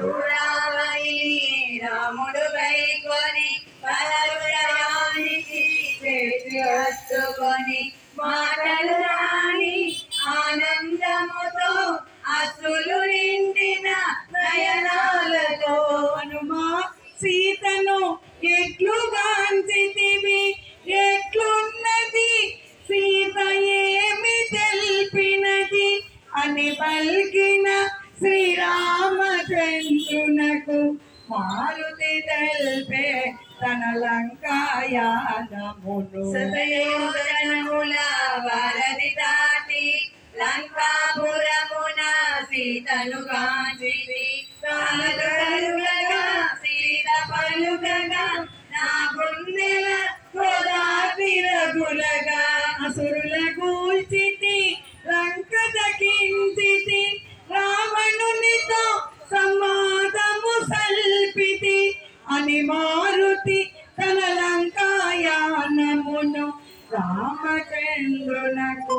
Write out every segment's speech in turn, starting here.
చూడావై రాముడు కొని పరవయానికి చేతి హత్తుకొని మాటలు రాని ఆనందముతో అసలు నిండిన నయనాలతో హనుమా సీతను ఎట్లు ఎట్లుగాంచితివి ఎట్లున్నది? సీత ఏమి తెలిపినది? అని పలికిన శ్రీరామచంద్రునకు మారుతి తెల్పే తన లంకాయానమును సతయోజనముల వరది దాటి లంకాపురమున సీతను కాంచితి అని మారుతి తన లంకాయానమును రామచంద్రునకు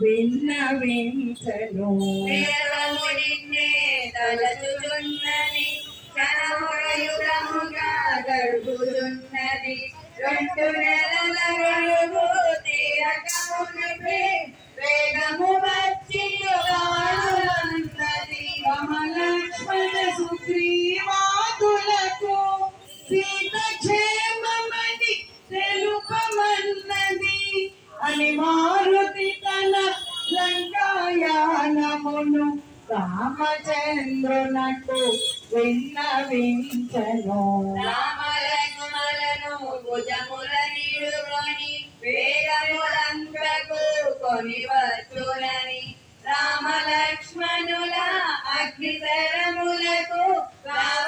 విన్నవించను దేవముడిన్నే తలచుచున్నది కనముడయుగముగా గడుపుతున్నది రెండు నెలల గడువు తీరకమునిపే సీత క్షేమమని తెలుపమన్నది. అని మారుతి తన లంకాయానమును రామచంద్రునకు విన్నవించను. రామలక్ష్మణులను భుజముల నిడుకొని వేగములంకకు కొని వచ్చునని రామలక్ష్మణుల అగ్నితరములకు రామ